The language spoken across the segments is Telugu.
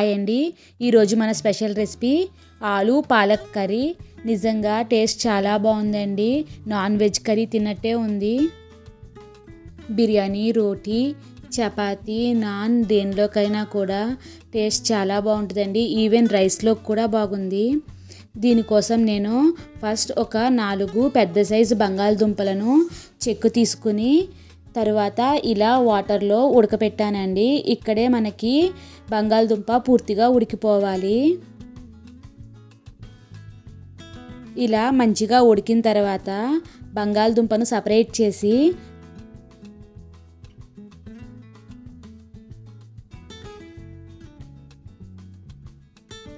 హాయ్ అండి ఈరోజు మన స్పెషల్ రెసిపీ ఆలు పాలక్ కర్రీ. నిజంగా టేస్ట్ చాలా బాగుందండి. నాన్ వెజ్ కర్రీ తిన్నట్టే ఉంది. బిర్యానీ రోటీ చపాతి నాన్ దేనిలోకైనా కూడా టేస్ట్ చాలా బాగుంటుందండి. ఈవెన్ రైస్లో కూడా బాగుంది. దీనికోసం నేను ఫస్ట్ ఒక నాలుగు పెద్ద సైజు బంగాళదుంపలను చెక్కు తీసుకుని తర్వాత ఇలా వాటర్లో ఉడకపెట్టానండి. ఇక్కడే మనకి బంగాళదుంప పూర్తిగా ఉడికిపోవాలి. ఇలా మంచిగా ఉడికిన తర్వాత బంగాళదుంపను సపరేట్ చేసి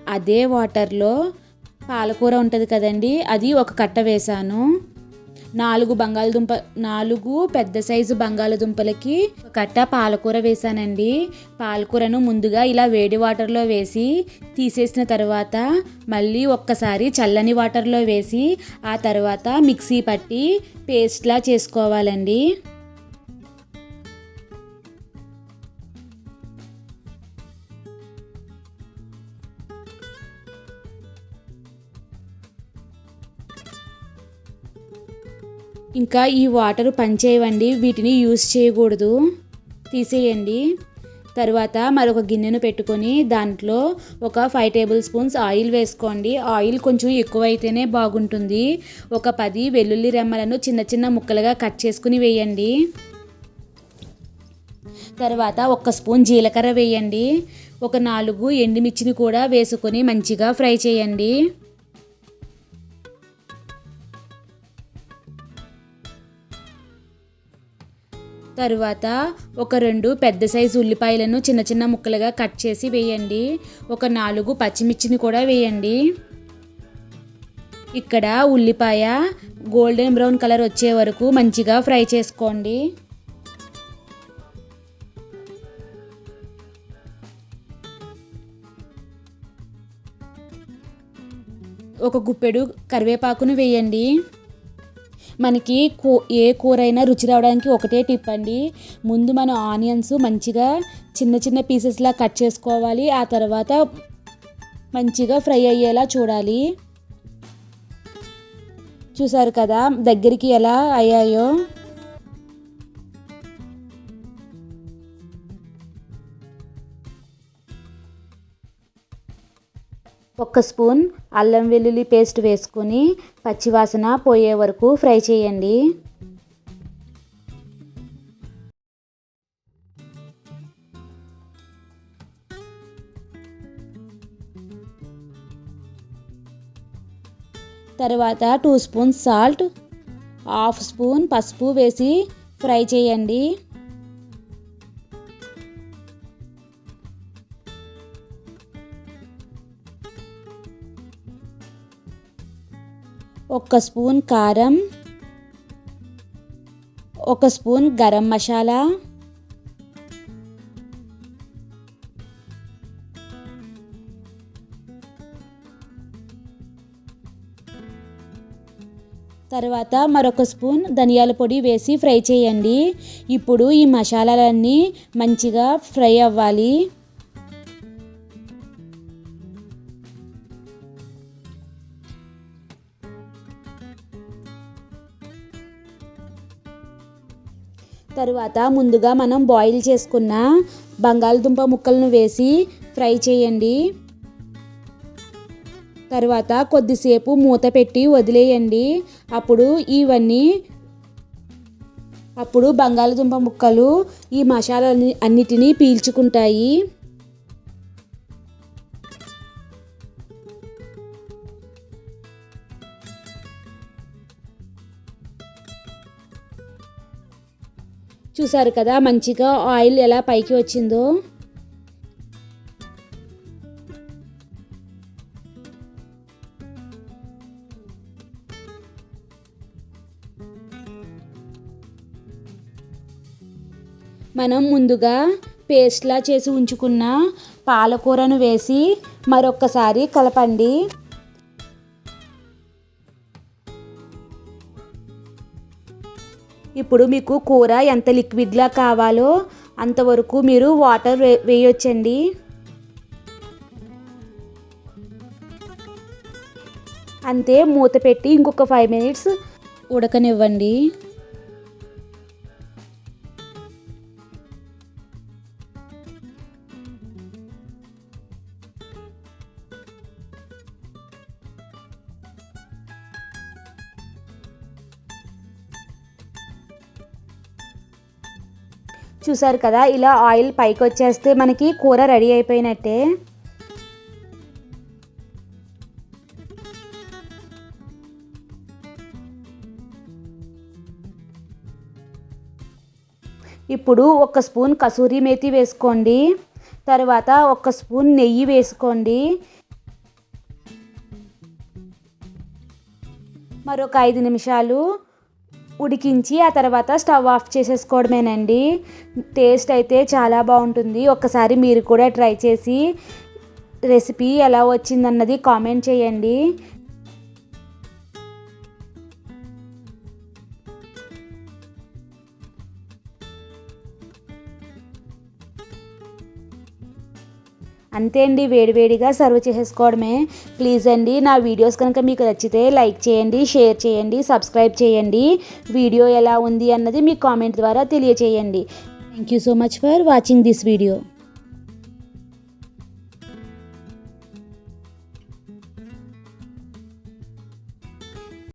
అదే వాటర్లో పాలకూర ఉంటుంది కదండి అది ఒక కట్ట వేసాను నాలుగు బంగాళదుంప నాలుగు పెద్ద సైజు బంగాళదుంపలకి కట్ట పాలకూర వేసానండి పాలకూరను ముందుగా ఇలా వేడి వాటర్లో వేసి తీసేసిన తర్వాత మళ్ళీ ఒక్కసారి చల్లని వాటర్లో వేసి ఆ తర్వాత మిక్సీ పట్టి పేస్ట్లా చేసుకోవాలండి. ఇంకా ఈ వాటర్ పనిచేయవండి వీటిని యూస్ చేయకూడదు. తీసేయండి. తర్వాత మరొక గిన్నెను పెట్టుకొని దాంట్లో ఒక ఫైవ్ టేబుల్ స్పూన్స్ ఆయిల్ వేసుకోండి. ఆయిల్ కొంచెం ఎక్కువైతేనే బాగుంటుంది. ఒక పది వెల్లుల్లి రెమ్మలను చిన్న చిన్న ముక్కలుగా కట్ చేసుకుని వేయండి. తర్వాత ఒక స్పూన్ జీలకర్ర వేయండి. ఒక నాలుగు ఎండుమిర్చిని కూడా వేసుకొని మంచిగా ఫ్రై చేయండి. తరువాత ఒక రెండు పెద్ద సైజు ఉల్లిపాయలను చిన్న చిన్న ముక్కలుగా కట్ చేసి వేయండి. ఒక నాలుగు పచ్చిమిర్చిని కూడా వేయండి. ఇక్కడ ఉల్లిపాయ గోల్డెన్ బ్రౌన్ కలర్ వచ్చే వరకు మంచిగా ఫ్రై చేసుకోండి. ఒక గుప్పెడు కరివేపాకును వేయండి. మనకి కూ ఏ కూర అయినా రుచి రావడానికి ఒకటే టిప్ అండి. ముందు మనం ఆనియన్స్ మంచిగా చిన్న చిన్న పీసెస్లా కట్ చేసుకోవాలి. ఆ తర్వాత మంచిగా ఫ్రై అయ్యేలా చూడాలి. చూసారు కదా దగ్గరికి ఎలా అయ్యాయో? ఒక స్పూన్ అల్లం వెల్లుల్లి పేస్ట్ వేసుకొని పచ్చివాసన పోయే వరకు ఫ్రై చేయండి. తర్వాత two spoon salt half spoon పసుపు వేసి ఫ్రై చేయండి. ఒక స్పూన్ కారం ఒక స్పూన్ గరం మసాలా తర్వాత మరొక స్పూన్ ధనియాల పొడి వేసి ఫ్రై చేయండి. ఇప్పుడు ఈ మసాలాలన్నీ మంచిగా ఫ్రై అవ్వాలి. తరువాత ముందుగా మనం బాయిల్ చేసుకున్న బంగాళదుంప ముక్కలను వేసి ఫ్రై చేయండి. తర్వాత కొద్దిసేపు మూత పెట్టి వదిలేయండి. అప్పుడు ఇవన్నీ అప్పుడు బంగాళదుంప ముక్కలు ఈ మసాలా అన్నిటినీ పీల్చుకుంటాయి. చూసారు కదా మంచిగా ఆయిల్ ఎలా పైకి వచ్చిందో. మనం ముందుగా పేస్ట్లా చేసి ఉంచుకున్న పాలకూరను వేసి మరొక్కసారి కలపండి. ఇప్పుడు మీకు కూర ఎంత లిక్విడ్లా కావాలో అంతవరకు మీరు వాటర్ వే వేయొచ్చండి. అంతే మూత పెట్టి ఇంకొక ఫైవ్ మినిట్స్ ఉడకనివ్వండి. చూసారు కదా ఇలా ఆయిల్ పైకి వచ్చేస్తే మనకి కూర రెడీ అయిపోయినట్టే. ఇప్పుడు ఒక స్పూన్ కసూరి మేతి వేసుకోండి. తర్వాత ఒక స్పూన్ నెయ్యి వేసుకోండి. మరొక ఐదు నిమిషాలు ఉడికించి ఆ తర్వాత స్టవ్ ఆఫ్ చేసేసుకోవడమేనండి. టేస్ట్ అయితే చాలా బాగుంటుంది. ఒక్కసారి మీరు కూడా ట్రై చేసి రెసిపీ ఎలా వచ్చిందన్నది కామెంట్ చేయండి. అంతే అండి వేడివేడిగా సర్వ్ చేసేసుకోవడమే. ప్లీజ్ అండి నా వీడియోస్ కనుక మీకు నచ్చితే లైక్ చేయండి షేర్ చేయండి సబ్స్క్రైబ్ చేయండి. వీడియో ఎలా ఉంది అన్నది మీ కామెంట్ ద్వారా తెలియచేయండి. Thank you so much for watching this video